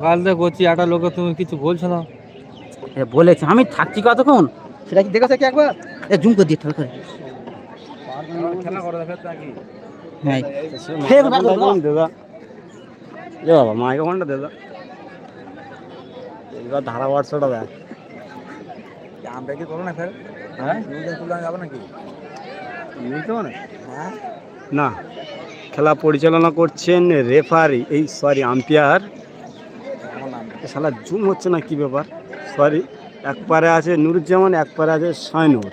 সকাল থেকে করছি একটা লোকে তুমি কিছু বলছো না? এ বলেছে আমি থাকছি কতক্ষণ? সেটা কি দেখেছে কি একবার? এ জুম করে দিয়ে ঠাল করে। খেলা করে দেখে নাকি হ্যাঁ ফের। দাদা এ বাবা মাইকে ফোনটা দাদা এবার ধারা হোয়াটসঅ্যাপটা দেখ। আমরা কি করো না ফের? হ্যাঁ? নিউজে নাকি? হ্যাঁ? না। খেলা পরিচালনা করছেন রেফারি এই সরি আম্পায়ার শালা জুম হচ্ছে না কি ব্যাপার? সরি এক পারে আছে নুরুজ্জামান, এক পারে আছে শাইনুর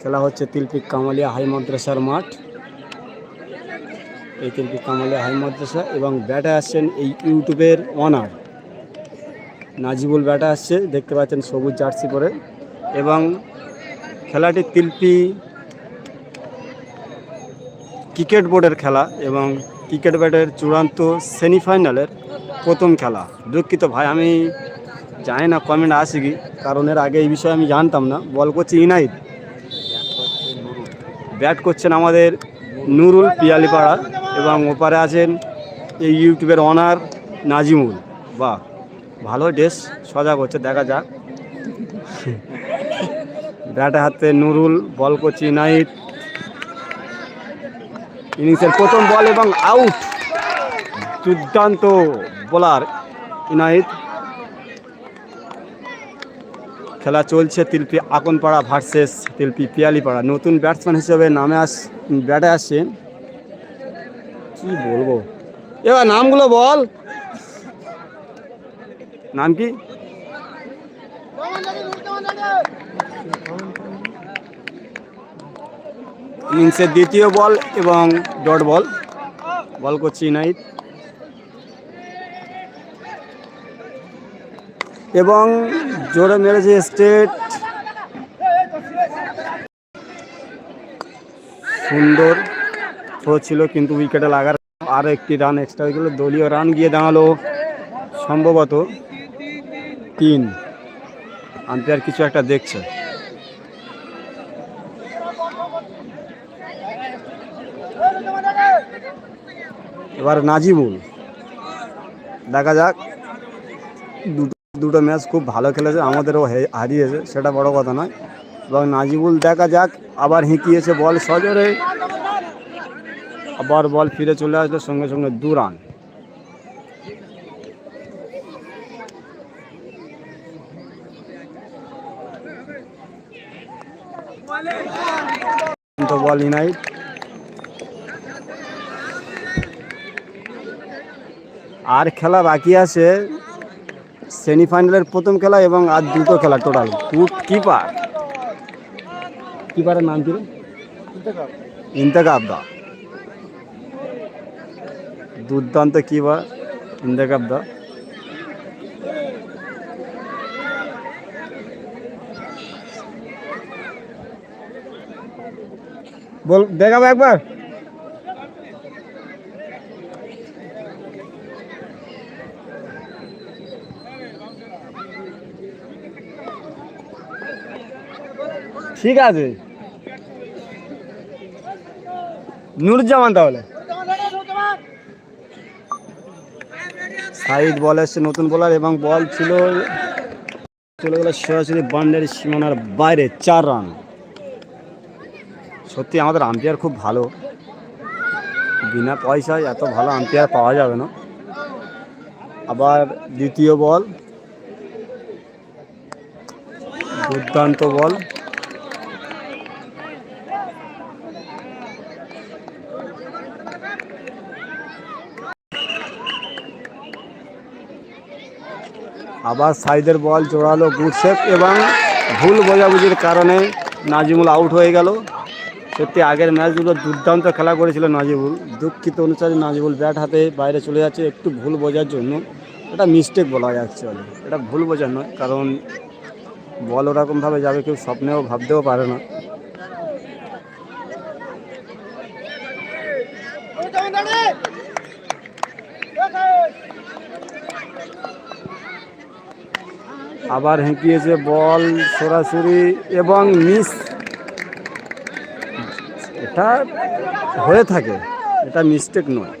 খেলা হচ্ছে তিলপিক কামালিয়া হাই মাদ্রাসার মাঠ। এই তিলপিক কামালিয়া হাই মাদ্রাসা এবং ব্যাটে আসছেন এই ইউটিউবের অনার নাজিবুল ব্যাটে আসছে, দেখতে পাচ্ছেন সবুজ জার্সি পরে। এবং খেলাটি তিলপি ক্রিকেট বোর্ডের খেলা এবং ক্রিকেট ব্যাটের চূড়ান্ত সেমিফাইনালের প্রথম খেলা। দুঃখিত ভাই, আমি জানি না কমেন্ট আসে কি, কারণ এর আগে এই বিষয়ে আমি জানতাম না। বল করছে ইনাইদ ব্যাট করছেন আমাদের নুরুল পিয়ালিপাড়া এবং ওপারে আছেন এই ইউটিউবের অনার নাজিমুল। বা ভালো ড্রেস, সজাগ হচ্ছে, দেখা যাক। ব্যাটে হাতে নুরুল বল করছে ইনাইদ ইনিংসের প্রথম বল এবং আউট। দুর্দান্ত বোলার ইনাইদ খেলা চলছে তিলপি আকনপাড়া ভার্সেস তিলপি পিয়ালিপাড়া। নতুন ব্যাটসম্যান হিসেবে নামে আস ব্যাটে আসছে। কি বলব? এবার নামগুলো বল। নাম কি? ইনিংসের দ্বিতীয় বল এবং ডট বল। বল করছে ইনাইট এবং জোরে মেরেছে স্টেট। সুন্দর থ্রো ছিল, কিন্তু উইকেটে লাগার আরও একটি রান এক্সট্রা হয়ে গেল। দলীয় রান গিয়ে দাঁড়াল সম্ভবত তিন। আম্পায়ার কিছু একটা দেখছে। এবার নাজিবুল। দেখা যাক। দুটো দুটো ম্যাচ খুব ভালো খেলেছে, আমাদেরও হারিয়েছে, সেটা বড় কথা নয়। এবং নাজিবুল দেখা যাক, আবার হেঁকিয়েছে বল সজরে। আবার বল ফিরে চলে আসলো, সঙ্গে সঙ্গে দু রান। বল ইনাইট আর খেলা বাকি আছে সেমিফাইনালের প্রথম খেলা এবং আর দুটো খেলা টোটাল। গুড কিপার কিপারের নাম কি রে? আবদা। দুর্দান্ত কিপার ইন্তেকাব দা বল দেখাবো একবার। ঠিক আছে। নুরুজ্জামান তাহলে। সাইড বল এসছে, নতুন বলার এবং বল ছিল। চলে গেল সরাসরি বান্ডের সীমানার বাইরে, চার রান সত্যি আমাদের আম্পায়ার খুব ভালো। বিনা পয়সায় এত ভালো আম্পায়ার পাওয়া যাবে না। আবার দ্বিতীয় বল দুর্দান্ত বল আবার সাইডের বল জোড়ালো গুড শেপ এবং ভুল বোঝাবুঝির কারণে নাজিমুল আউট হয়ে গেল। সত্যি আগের ম্যাচগুলো দুর্দান্ত খেলা করেছিল নাজিবুল। দুঃখিত অনুসারে নাজিবুল ব্যাট হাতে বাইরে চলে যাচ্ছে একটু ভুল বোঝার জন্য। এটা মিস্টেক বলা যাচ্ছে এটা ভুল বোঝার নয়, কারণ বল ওরকমভাবে যাবে কেউ স্বপ্নেও ভাবতেও পারে না। আবার হেঁকিয়েছে বল সরাসরি এবং মিস। এটা হয়ে থাকে এটা মিস্টেক নয়।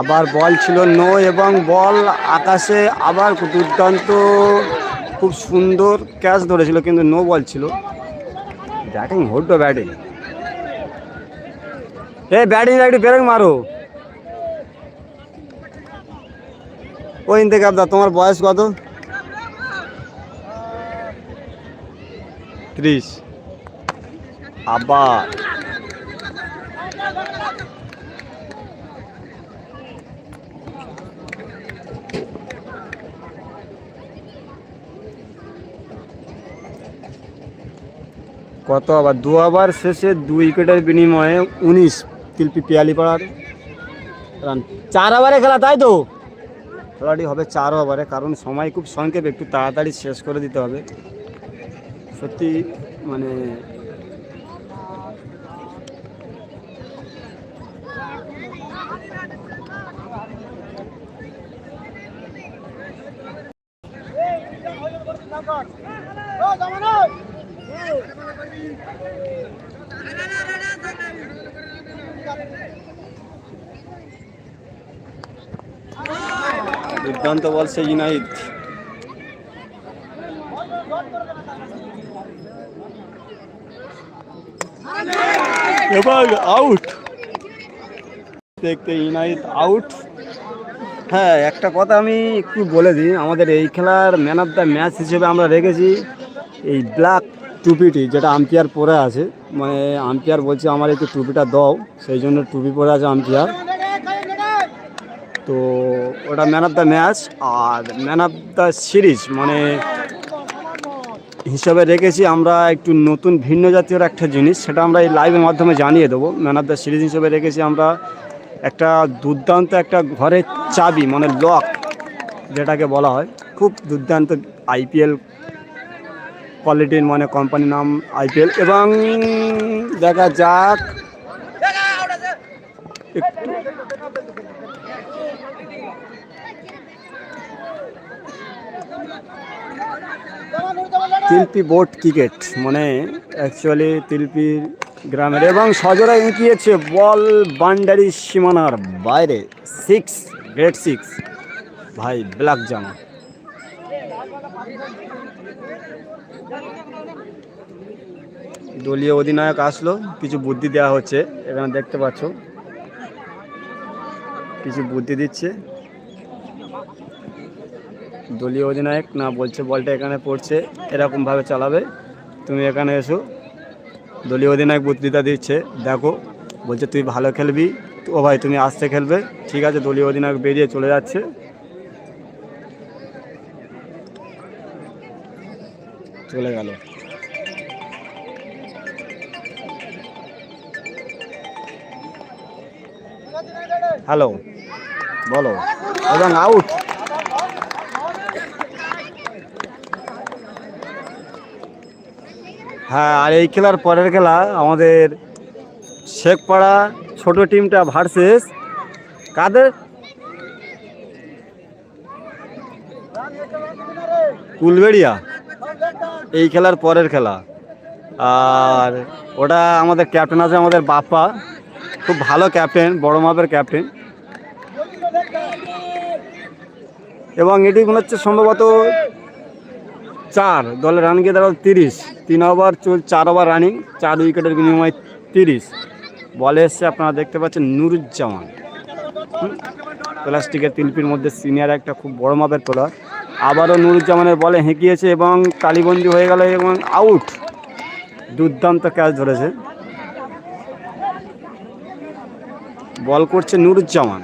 আবার বল ছিল নো এবং বল আকাশে আবার দুর্দান্ত খুব সুন্দর ক্যাচ ধরেছিল, কিন্তু নো বল ছিল। ব্যাটিং হড্ড ব্যাটিং এ ব্যাটিং একটু ব্রেক মারো। ওই থেকে আপনার তোমার বয়স কত? ত্রিশ। আবার। কত আবার? দু ওভার শেষে দুই উইকেটের বিনিময়ে উনিশ তিলপি পিয়ালি পাড়ার রান চার ওভারে খেলা, তাই তো? খেলাটি হবে চার ওভারে, কারণ সময় খুব সংক্ষেপ, একটু তাড়াতাড়ি শেষ করে দিতে হবে। সত্যি মানে দুর্দান্ত বল সেই এবং আউট দেখতে ইউনাইট আউট হ্যাঁ একটা কথা আমি একটু বলে দিই। আমাদের এই খেলার ম্যান অফ দ্য ম্যাচ হিসেবে আমরা রেখেছি এই ব্ল্যাক টুপিটি, যেটা আম্পিয়ার পরে আছে। মানে আম্পিয়ার বলছে, আমার একটু টুপিটা দাও। সেই জন্য টুপি পরে আছে আম্পিয়ার তো ওটা ম্যান অফ দ্য ম্যাচ আর ম্যান অফ দ্য সিরিজ মানে হিসাবে রেখেছি আমরা একটু নতুন, ভিন্ন জাতীয় একটা জিনিস, সেটা আমরা এই লাইভের মাধ্যমে জানিয়ে দেবো। ম্যান অফ দ্য সিরিজ হিসেবে রেখেছি আমরা একটা দুর্দান্ত একটা ঘরের চাবি মানে লক যেটাকে বলা হয়। খুব দুর্দান্ত আইপিএল কোয়ালিটির মানে কোম্পানির নাম আইপিএল এবং দেখা যাক তিলপি বোট ক্রিকেট মানে অ্যাকচুয়ালি তিলপির গ্রামের। এবং সজরা এঁকিয়েছে বল বান্ডারি সীমানার বাইরে সিক্স গ্রেড সিক্স ভাই ব্ল্যাক জামা। দলীয় অধিনায়ক আসলো, কিছু বুদ্ধি দেওয়া হচ্ছে, এখানে দেখতে পাচ্ছ। কিছু বুদ্ধি দিচ্ছে। দলীয় অধিনায়ক, না বলছে বলটা এখানে পড়ছে, এরকমভাবে চালাবে। তুমি এখানে এসো। দলীয় অধিনায়ক বক্তৃতা দিচ্ছে, দেখো, বলছে তুই ভালো খেলবি। ও ভাই, তুমি আসতে খেলবে। ঠিক আছে, দলীয় অধিনায়ক বেরিয়ে চলে যাচ্ছে। চলে গেল। হ্যালো, বলো। এবং আউট হ্যাঁ আর এই খেলার পরের খেলা আমাদের শেখপাড়া ছোট টিমটা ভার্সেস কাদের? কুলবেড়িয়া। এই খেলার পরের খেলা। আর ওটা আমাদের ক্যাপ্টেন আছে আমাদের বাপ্পা। খুব ভালো ক্যাপ্টেন বড় মাপের ক্যাপ্টেন এবং এটি মনে হচ্ছে সম্ভবত চার, দলের রান গিয়ে দাঁড়াল তিরিশ। তিন ওভার চল চার ওভার রানিং চার উইকেটের বিনিময়ে তিরিশ। বলে এসছে আপনারা দেখতে পাচ্ছেন নুরুজ্জামান। প্লাস্টিকের তিলপির মধ্যে সিনিয়র একটা খুব বড় মাপের তোলা আবারও নুরুজ্জামানের বলে হেঁকিয়েছে এবং তালিবন্দি হয়ে গেল এবং আউট দুর্দান্ত ক্যাচ ধরেছে। বল করছে নুরুজ্জামান।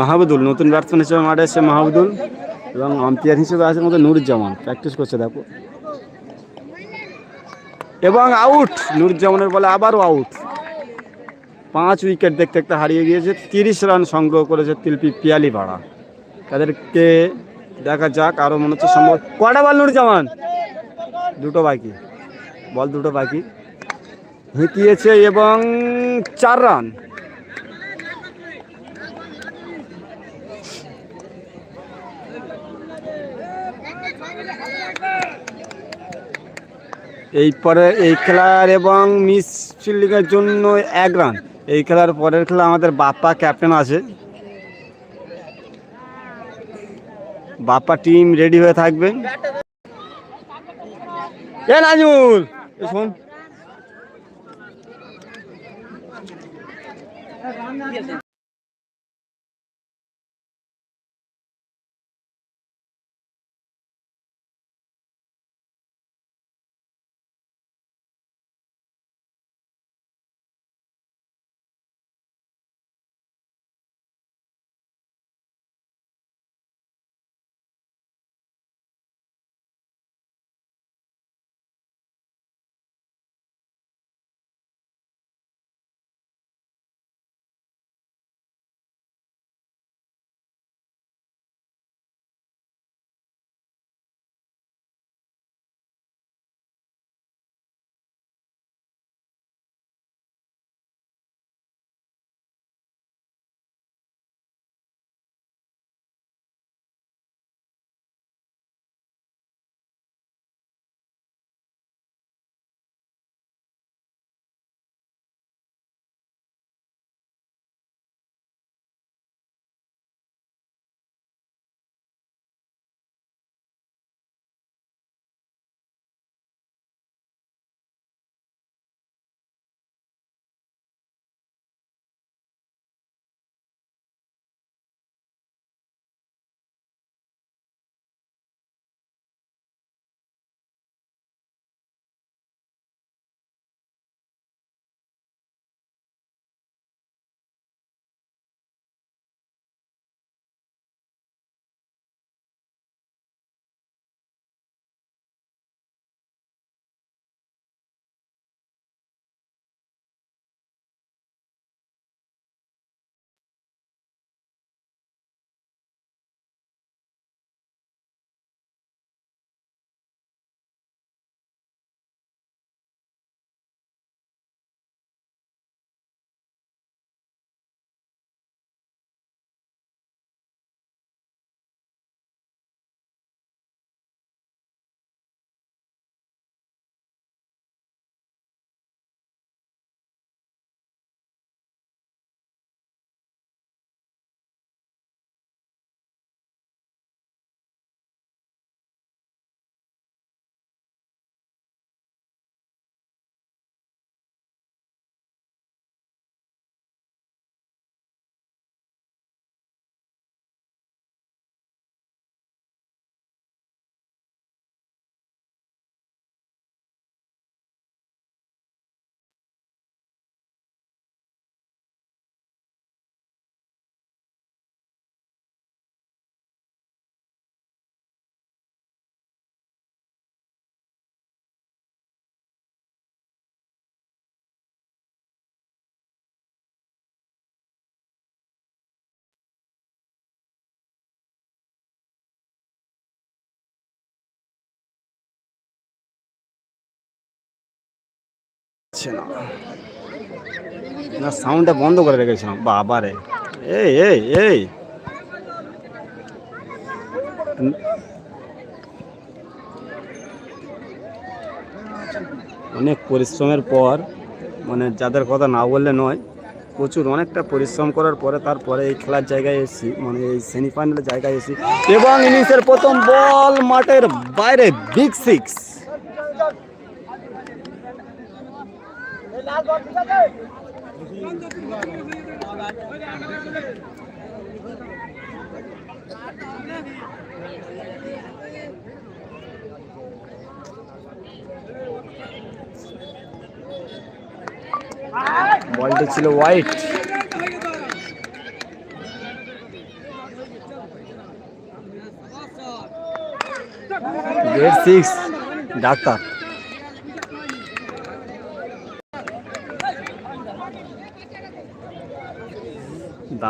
মাহবুদুল, নতুন ব্যাটসম্যান হিসেবে মাঠে এসছে মাহবুদুল এবং আম্পায়ার হিসেবে আছে মধ্যে নুরুজ্জামান। প্র্যাকটিস করছে, দেখো। এবং আউট নুরুজ্জামানের বলে আবারও আউট পাঁচ উইকেট দেখতে দেখতে হারিয়ে গিয়েছে, তিরিশ রান সংগ্রহ করেছে তিলপি পিয়ালি পাড়া তাদেরকে দেখা যাক আরও মনে হচ্ছে সম্ভব। কটা বল নুরুজ্জামান? দুটো বাকি। বল দুটো বাকি। হিঁকিয়েছে এবং চার রান এই পরে, এই খেলার এবং মিস ফিল্ডিংয়ের জন্য এক রান। এই খেলার পরের খেলা আমাদের বাপ্পা ক্যাপ্টেন আছে। বাপ্পা টিম রেডি হয়ে থাকবে। এ নাজমুল শোন। হচ্ছে না। না সাউন্ডটা বন্ধ করে রেখেছিলাম। বাবা রে এই এই এই। অনেক পরিশ্রমের পর মানে যাদের কথা না বললে নয়, প্রচুর অনেকটা পরিশ্রম করার পরে তারপরে এই খেলার জায়গায় এসেছি মানে এই সেমিফাইনালের জায়গায় এসেছি। এবং ইনিংসের প্রথম বল মাঠের বাইরে বিগ সিক্স বলটি ছিল হোয়াইট গ্রেড ডাক্তার।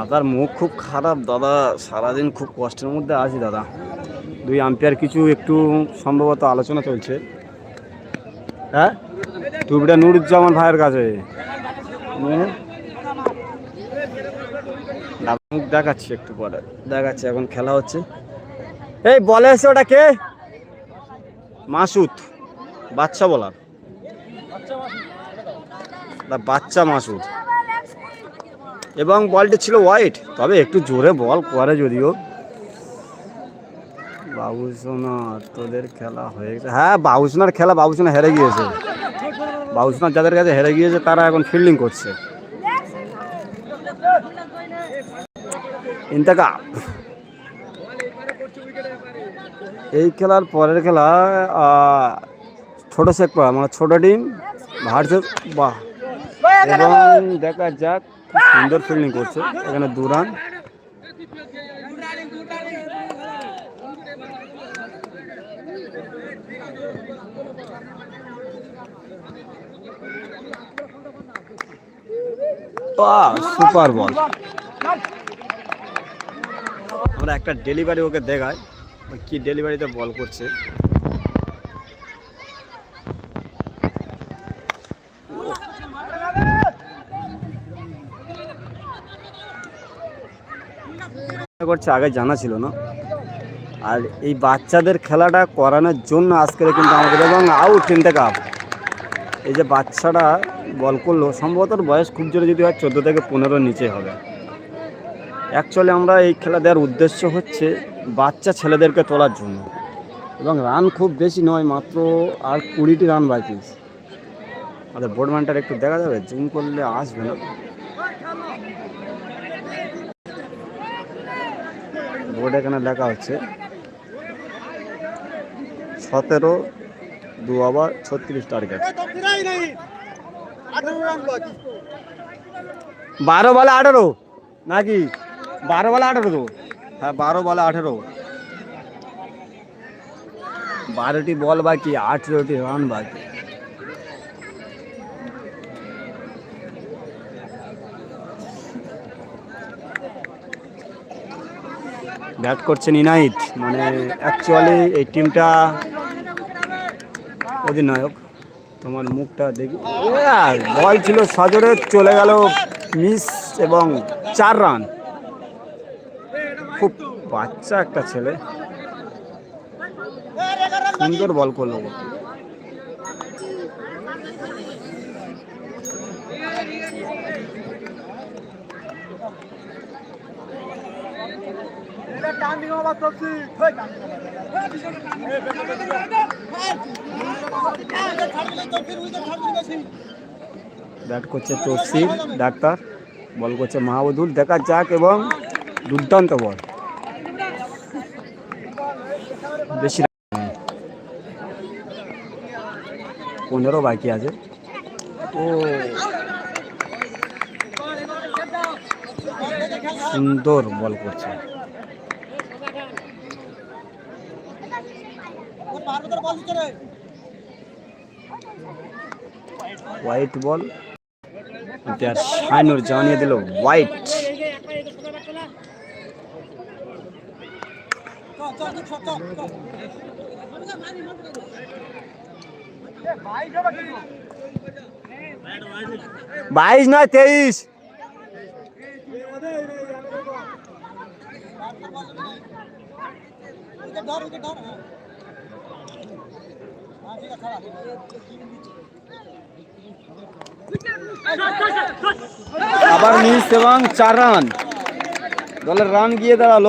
দাদার মুখ খুব খারাপ, দাদা সারাদিন খুব কষ্টের মধ্যে আছি দাদা। দুই আম্পায়ার কিছু একটু সম্ভবত আলোচনা চলছে। হ্যাঁ? টুপিটা নুরুজ্জামান ভাইয়ের কাছে। মুখ দেখাচ্ছি একটু পরে। দেখাচ্ছি, এখন খেলা হচ্ছে। এই, বলে এসে ওটা কে? মাসুদ, বাচ্চা বলার। বাচ্চা মাসুদ। এবং বলটি ছিল হোয়াইট তবে একটু জোরে বল করে যদিও। বাবুসোনা তোদের খেলা হয়ে গেছে। হ্যাঁ বাবুসোনার খেলা বাবুসোনা হেরে গিয়েছে। বাবুসোনা যাদের কাছে হেরে গিয়েছে তারা এখন ফিল্ডিং করছে। ইন্তাকা এই খেলার পরের খেলা ছোট শেখপাড়া মানে ছোট টিম ভার্সেস বাহ। এবং দেখা যাক সুন্দর ফিল্ডিং করছে। এখানে দু রান সুপার বল আমরা একটা ডেলিভারি ওকে দেখাই। ও কি ডেলিভারিতে বল করছে। করছে আগে জানা ছিল না। আর এই বাচ্চাদের খেলাটা করানোর জন্য আজকের কিন্তু আমাদের এবং আউট তিনটে কাপ এই যে বাচ্চাটা বল করল, সম্ভবত বয়স খুব জোরে যদি হয় চোদ্দ থেকে পনেরো নিচে হবে। অ্যাকচুয়ালি আমরা এই খেলা দেওয়ার উদ্দেশ্য হচ্ছে বাচ্চা ছেলেদেরকে তোলার জন্য। এবং রান খুব বেশি নয়, মাত্র আর কুড়িটি রান বাকি আমাদের বোর্ডম্যানটার একটু দেখা যাবে জুম করলে আসবে না। বোর্ড এখানে লেখা হচ্ছে, সতেরো দু ওভার ছত্রিশ টার্গেট বারো বলে আঠেরো, নাকি? বারো বলে আঠেরো তো হ্যাঁ বারো বলে আঠেরো। বারোটি বল বাকি, আঠেরোটি রান বাকি। ব্যাট করছেন ইনাইত মানে অ্যাকচুয়ালি এই টিমটা অধিনায়ক। তোমার মুখটা দেখি। বল ছিল সজরে, চলে গেল মিস এবং চার রান খুব বাচ্চা একটা ছেলে। সুন্দর বল করল। ব্যাট করছে তফসির ডাক্তার, বল করছে মাহবুদুল দেখা যাক এবং দুর্দান্ত বল। বেশি পনেরো বাকি আছে। ও। সুন্দর বল করছে। হোয়াইট বল আর শাইনুর জানিয়ে দিল হোয়াইট বাইশ নয় তেইশ। আবার মিস এবং চার রান। দলের রান গিয়ে দাঁড়াল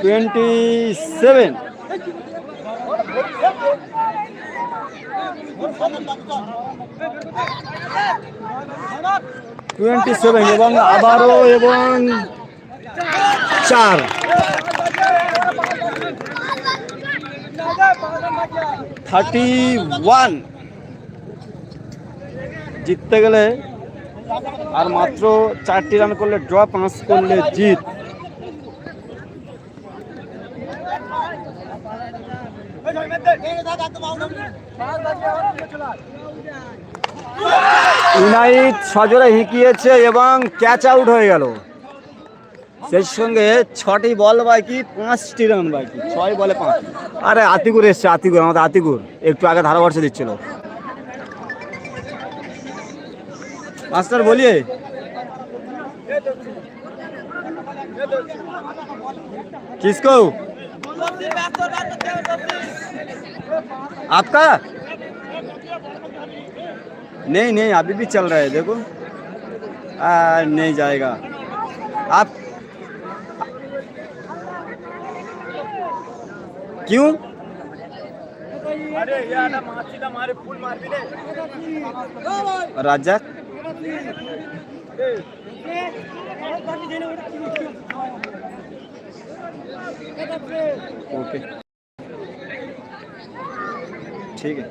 টোয়েন্টি সেভেন টোয়েন্টি সেভেন এবং আবারও এবং চার। Thirty one. জিততে গেলে আর মাত্র চারটি রান করলে ড্র পাঁচ করলে জিত। ইউনাইট সজোরে হিঁকিয়েছে এবং ক্যাচ আউট হয়ে গেল। সেই সঙ্গে ছটি বল বাকি পাঁচটি রান বাকি ছয় বলে পাঁচ আরে আতিকুর এসছে আতিকুর আমাদের আতিকুর একটু আগে ধারাবর্ষ দিচ্ছিল মাস্টার বলিয়ে किसको आपका नहीं नहीं अभी भी चल रहा है देखो आ, नहीं जाएगा आप क्यों? राजा? ओके। ठीक है।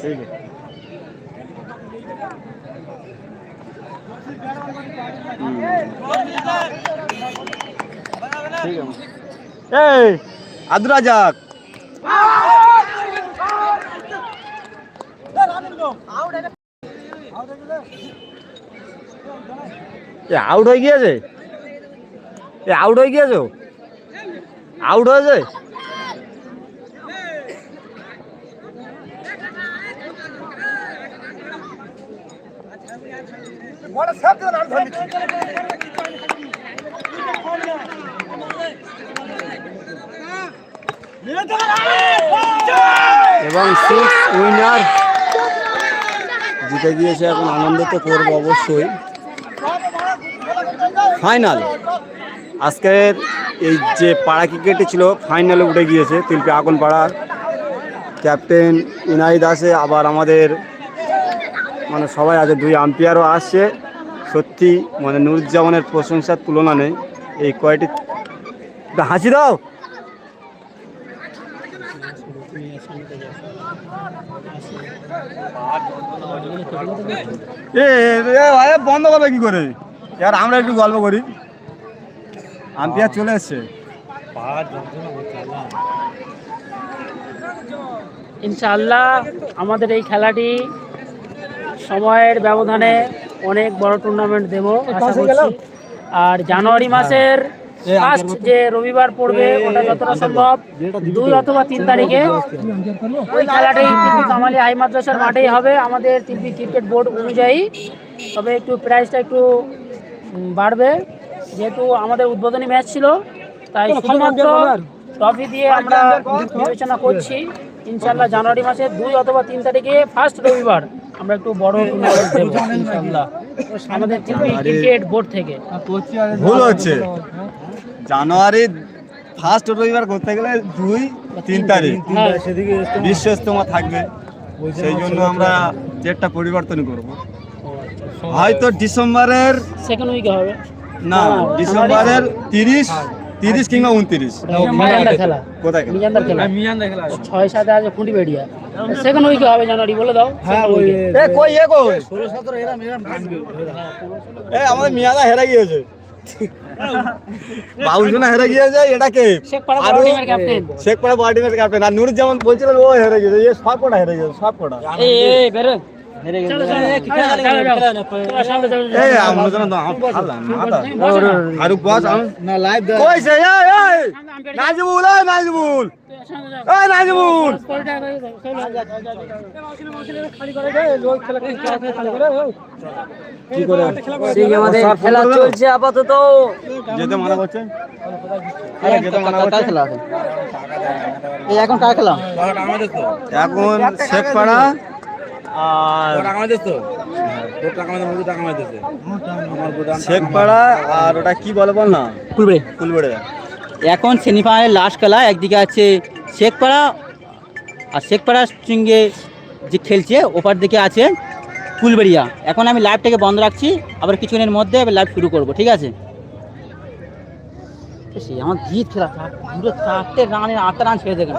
ठीक है। এই আউট হয়ে গিয়েছে? আউট হয়ে গিয়েছো আউট হয়েছে এবং সিক্স উইনার জিতে গিয়েছে এখন আনন্দ তো করব অবশ্যই। ফাইনাল আজকের এই যে পাড়া ক্রিকেটে ছিল ফাইনালে উঠে গিয়েছে তিলপি আগুন পাড়ার ক্যাপ্টেন ইনাইদ আছে আবার আমাদের মানে সবাই আছে, দুই আম্পায়ারও আসছে। সত্যি মানে নুরুজ্জামানের প্রশংসার তুলনা নেই। এই কয়টি হাসি দাও! এ বন্ধ করবে কি করে? এবার আমরা একটু গল্প করি। আম্পিয়ার চলে এসছে। ইনশাআল্লাহ আমাদের এই খেলাটি সময়ের ব্যবধানে অনেক বড় টুর্নামেন্ট দেব আশা করছি। আর জানুয়ারি মাসের ফার্স্ট যে রবিবার পড়বে ওটা যতটা সম্ভব দুই অথবা তিন তারিখে। ওই খেলাটি তিনপি কামালি হাই মাদ্রাসার মাঠেই হবে আমাদের তিনপি ক্রিকেট বোর্ড অনুযায়ী। তবে একটু প্রাইসটা একটু বাড়বে। যেহেতু আমাদের উদ্বোধনী ম্যাচ ছিল তাই শুধুমাত্র ট্রফি দিয়ে আমরা বিবেচনা করছি। ইনশাল্লাহ জানুয়ারি মাসের দুই অথবা তিন তারিখে ফার্স্ট রবিবার আমরা একটু বড় টুর্নামেন্ট দেবো ইনশাল্লাহ আমাদের ক্রিকেট বোর্ড থেকে। ভুল হচ্ছে। জানুয়ারি ফার্স্ট রবিবার করতে গেলে দুই তিন তারিখ। বিশ্ব ইজতেমা থাকবে। সেই জন্য আমরা ডেটটা পরিবর্তন করব। হয়তো ডিসেম্বরের সেকেন্ড উইকে হবে। না ডিসেম্বরের তিরিশ তিরিশ কিংবা উনত্রিশ। খেলা। কোথায় খেলা? ছয় সাথে আছে খুঁটি বেড়িয়া। সেকেন্ড উইকে হবে জানুয়ারি বলে দাও? হ্যাঁ ওই এ কই এ কই? এ আমাদের মিয়াদা হেরে গিয়েছে। বাবুসোনা হেরে গিয়েছে এটাকে শেখ পাড়া আরও ক্যাপ্টেন আর নুর যেমন বলছিল ও হেরে গেছে এ সব কটা হেরে গেছে সব কটা। খেলা চলছে আপাতত যেতে মানা করছে এখন কার খেলা? এখন শেখ পাড়া আর টাকা তো। টাকা মুখে টাকা আমাদের আমার গোদাম শেখ পাড়া আর ওটা কি বলে বল না? খুলবে ফুলবেড়ে। এখন সেমিফাইনাল লাস্ট খেলা একদিকে আছে শেখপাড়া আর শেখপাড়ার সঙ্গে যে খেলছে ওপার দিকে আছে ফুলবেড়িয়া। এখন আমি লাইভটাকে বন্ধ রাখছি আবার কিছুদিনের মধ্যে লাইভ শুরু করব ঠিক আছে? সে আমার জিত খেলা দুটো চারটে রানের আটটা রান ছেড়ে দেখেন